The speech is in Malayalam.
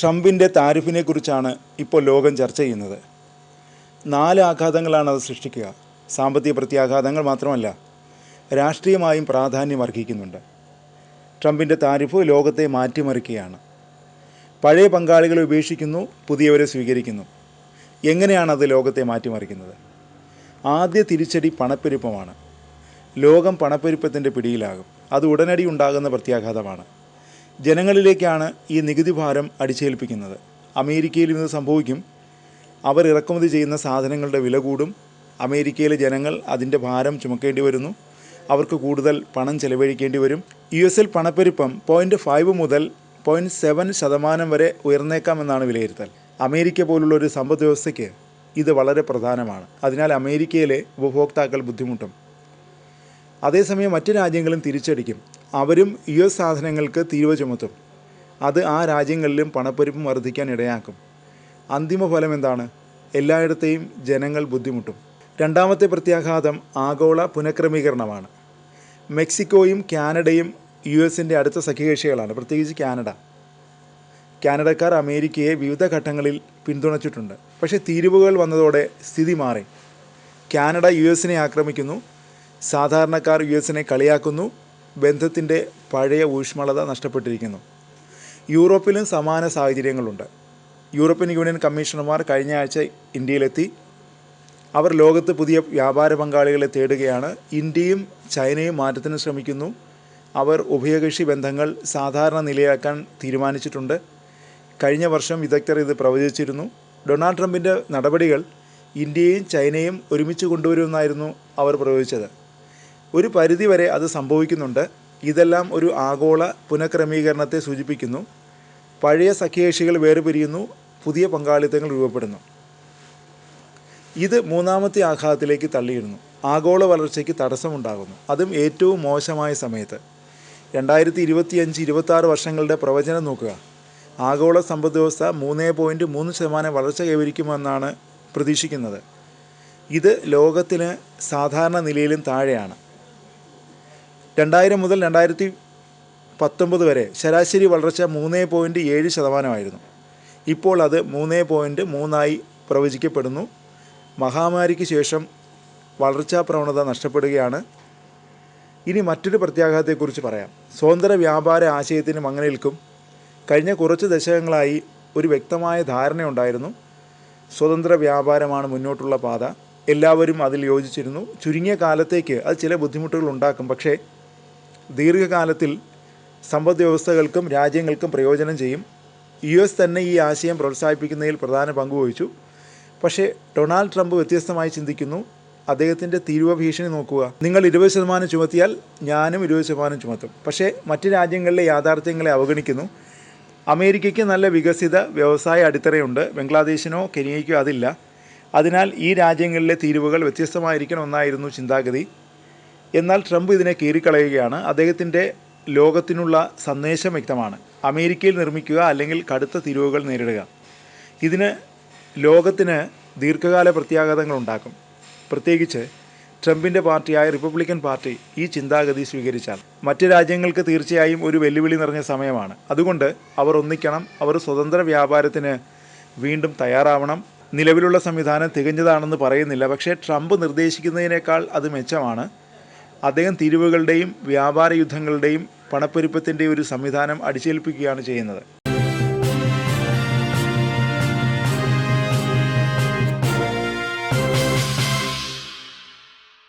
ട്രംപിന്റെ താരിഫിനെ കുറിച്ചാണ് ഇപ്പോൾ ലോകം ചർച്ച ചെയ്യുന്നത്. നാല് ആഘാതങ്ങളാണ് അത് സൃഷ്ടിക്കുക. സാമ്പത്തിക പ്രത്യാഘാതങ്ങൾ മാത്രമല്ല രാഷ്ട്രീയമായും പ്രാധാന്യം അർഹിക്കുന്നുണ്ട്. ട്രംപിന്റെ താരിഫ് ലോകത്തെ മാറ്റിമറിക്കുകയാണ്. പഴയ പങ്കാളികളെ ഉപേക്ഷിക്കുന്നു പുതിയവരെ സ്വീകരിക്കുന്നു. എങ്ങനെയാണ് അത് ലോകത്തെ മാറ്റിമറിക്കുന്നത്? ആദ്യ തിരിച്ചടി പണപ്പെരുപ്പമാണ്. ലോകം പണപ്പെരുപ്പത്തിന്റെ പിടിയിലാകും. അത് ഉടനടി ഉണ്ടാകുന്ന പ്രത്യാഘാതമാണ്. ജനങ്ങളിലേക്കാണ് ഈ നികുതി ഭാരം അടിച്ചേൽപ്പിക്കുന്നത്. അമേരിക്കയിലും ഇത് സംഭവിക്കും. അവർ ഇറക്കുമതി ചെയ്യുന്ന സാധനങ്ങളുടെ വില കൂടും. അമേരിക്കയിലെ ജനങ്ങൾ അതിന്റെ ഭാരം ചുമക്കേണ്ടി വരുന്നു. അവർക്ക് കൂടുതൽ പണം ചെലവഴിക്കേണ്ടി വരും. യു എസിൽ പണപ്പെരുപ്പം പോയിന്റ് ഫൈവ് മുതൽ പോയിന്റ് സെവൻ ശതമാനം വരെ ഉയർന്നേക്കാമെന്നാണ് വിലയിരുത്തൽ. അമേരിക്ക പോലുള്ള ഒരു സമ്പദ് വ്യവസ്ഥയ്ക്ക് ഇത് വളരെ പ്രധാനമാണ്. അതിനാൽ അമേരിക്കയിലെ ഉപഭോക്താക്കൾ ബുദ്ധിമുട്ടും. അതേസമയം മറ്റ് രാജ്യങ്ങളും തിരിച്ചടിക്കും. അവരും യു എസ് സാധനങ്ങൾക്ക് തീരുവ ചുമത്തും. അത് ആ രാജ്യങ്ങളിലും പണപ്പെരുപ്പം വർദ്ധിക്കാൻ ഇടയാക്കും. അന്തിമ ഫലം എന്താണ്? എല്ലായിടത്തെയും ജനങ്ങൾ ബുദ്ധിമുട്ടും. രണ്ടാമത്തെ പ്രത്യാഘാതം ആഗോള പുനഃക്രമീകരണമാണ്. മെക്സിക്കോയും കാനഡയും യു എസിന്റെ അടുത്ത സഖ്യകക്ഷികളാണ്. പ്രത്യേകിച്ച് കാനഡ. കാനഡക്കാർ അമേരിക്കയെ വിവിധ ഘട്ടങ്ങളിൽ പിന്തുണച്ചിട്ടുണ്ട്. പക്ഷേ തീരുവകൾ വന്നതോടെ സ്ഥിതി മാറി. കാനഡ യു എസിനെ ആക്രമിക്കുന്നു. സാധാരണക്കാർ യു എസിനെ കളിയാക്കുന്നു. ബന്ധത്തിന്റെ പഴയ ഊഷ്മളത നഷ്ടപ്പെട്ടിരിക്കുന്നു. യൂറോപ്പിലും സമാന സാഹചര്യങ്ങളുണ്ട്. യൂറോപ്യൻ യൂണിയൻ കമ്മീഷണർമാർ കഴിഞ്ഞ ആഴ്ച ഇന്ത്യയിലെത്തി. അവർ ലോകത്ത് പുതിയ വ്യാപാര പങ്കാളികളെ തേടുകയാണ്. ഇന്ത്യയും ചൈനയും മാറ്റത്തിന് ശ്രമിക്കുന്നു. അവർ ഉഭയകക്ഷി ബന്ധങ്ങൾ സാധാരണ നിലയാക്കാൻ തീരുമാനിച്ചിട്ടുണ്ട്. കഴിഞ്ഞ വർഷം വിദഗ്ധർ ഇത് പ്രവചിച്ചിരുന്നു. ഡൊണാൾഡ് ട്രംപിന്റെ നടപടികൾ ഇന്ത്യയും ചൈനയും ഒരുമിച്ച് കൊണ്ടുവരുമെന്നായിരുന്നു അവർ പ്രവചിച്ചത്. ഒരു പരിധിവരെ അത് സംഭവിക്കുന്നുണ്ട്. ഇതെല്ലാം ഒരു ആഗോള പുനഃക്രമീകരണത്തെ സൂചിപ്പിക്കുന്നു. പഴയ സഖ്യകക്ഷികൾ വേർപിരിയുന്നു. പുതിയ പങ്കാളിത്തങ്ങൾ രൂപപ്പെടുന്നു. ഇത് മൂന്നാമത്തെ ആഘാതത്തിലേക്ക് തള്ളിയിടുന്നു ആഗോള വളർച്ചയ്ക്ക് തടസ്സമുണ്ടാകുന്നു. അതും ഏറ്റവും മോശമായ സമയത്ത്. രണ്ടായിരത്തി ഇരുപത്തിയഞ്ച് ഇരുപത്തി ആറ് വർഷങ്ങളുടെ പ്രവചനം നോക്കുക. ആഗോള സമ്പദ് വ്യവസ്ഥ മൂന്ന് പോയിന്റ് മൂന്ന് ശതമാനം വളർച്ച കൈവരിക്കുമെന്നാണ് പ്രതീക്ഷിക്കുന്നത്. ഇത് ലോകത്തിന് സാധാരണ നിലയിലും താഴെയാണ്. രണ്ടായിരം മുതൽ രണ്ടായിരത്തി പത്തൊമ്പത് വരെ ശരാശരി വളർച്ച മൂന്ന് പോയിന്റ് ഏഴ് ശതമാനമായിരുന്നു. ഇപ്പോൾ അത് മൂന്ന് പോയിന്റ് മൂന്നായി പ്രവചിക്കപ്പെടുന്നു. മഹാമാരിക്ക് ശേഷം വളർച്ചാ പ്രവണത നഷ്ടപ്പെടുകയാണ്. ഇനി മറ്റൊരു പ്രത്യാഘാതത്തെക്കുറിച്ച് പറയാം. സ്വതന്ത്ര വ്യാപാര ആശയത്തിന് മങ്ങലേൽക്കും കഴിഞ്ഞ കുറച്ച് ദശകങ്ങളായി ഒരു വ്യക്തമായ ധാരണയുണ്ടായിരുന്നു സ്വതന്ത്ര വ്യാപാരമാണ് മുന്നോട്ടുള്ള പാത. എല്ലാവരും അതിൽ യോജിച്ചിരുന്നു. ചുരുങ്ങിയ കാലത്തേക്ക് അത് ചില ബുദ്ധിമുട്ടുകൾ ഉണ്ടാക്കും. പക്ഷേ ദീർഘകാലത്തിൽ സമ്പദ് വ്യവസ്ഥകൾക്കും രാജ്യങ്ങൾക്കും പ്രയോജനം ചെയ്യും. യു എസ് തന്നെ ഈ ആശയം പ്രോത്സാഹിപ്പിക്കുന്നതിൽ പ്രധാന പങ്കുവഹിച്ചു പക്ഷേ ഡൊണാൾഡ് ട്രംപ് വ്യത്യസ്തമായി ചിന്തിക്കുന്നു അദ്ദേഹത്തിന്റെ തീരുവ ഭീഷണി നോക്കുക. നിങ്ങൾ ഇരുപത് ശതമാനം ചുമത്തിയാൽ ഞാനും ഇരുപത് ശതമാനം ചുമത്തും. പക്ഷേ മറ്റ് രാജ്യങ്ങളിലെ യാഥാർത്ഥ്യങ്ങളെ അവഗണിക്കുന്നു. അമേരിക്കയ്ക്ക് നല്ല വികസിത വ്യവസായ അടിത്തറയുണ്ട്. ബംഗ്ലാദേശിനോ കെനിയയ്ക്കോ അതില്ല. അതിനാൽ ഈ രാജ്യങ്ങളിലെ തീരുവകൾ വ്യത്യസ്തമായിരിക്കണമെന്നായിരുന്നു ചിന്താഗതി. എന്നാൽ ട്രംപ് ഇതിനെ കീറിക്കളയുകയാണ്. അദ്ദേഹത്തിന്റെ ലോകത്തിനുള്ള സന്ദേശം വ്യക്തമാണ്. അമേരിക്കയിൽ നിർമ്മിക്കുക അല്ലെങ്കിൽ കടുത്ത തിരിവുകൾ നേരിടുക. ഇതിന് ലോകത്തിന് ദീർഘകാല പ്രത്യാഘാതങ്ങൾ ഉണ്ടാക്കും. പ്രത്യേകിച്ച് ട്രംപിന്റെ പാർട്ടിയായ റിപ്പബ്ലിക്കൻ പാർട്ടി ഈ ചിന്താഗതി സ്വീകരിച്ചാൽ. മറ്റ് രാജ്യങ്ങൾക്ക് തീർച്ചയായും ഒരു വെല്ലുവിളി നിറഞ്ഞ സമയമാണ്. അതുകൊണ്ട് അവർ ഒന്നിക്കണം അവർ സ്വതന്ത്ര വ്യാപാരത്തിന് വീണ്ടും തയ്യാറാവണം. നിലവിലുള്ള സംവിധാനം തികഞ്ഞതാണെന്ന് പറയുന്നില്ല. പക്ഷേ ട്രംപ് നിർദ്ദേശിക്കുന്നതിനേക്കാൾ അത് മെച്ചമാണ്. അദ്ദേഹം തീരുവകളുടെയും വ്യാപാര യുദ്ധങ്ങളുടെയും പണപ്പെരുപ്പത്തിന്റെയും ഒരു സംവിധാനം അടിച്ചേൽപ്പിക്കുകയാണ് ചെയ്യുന്നത്.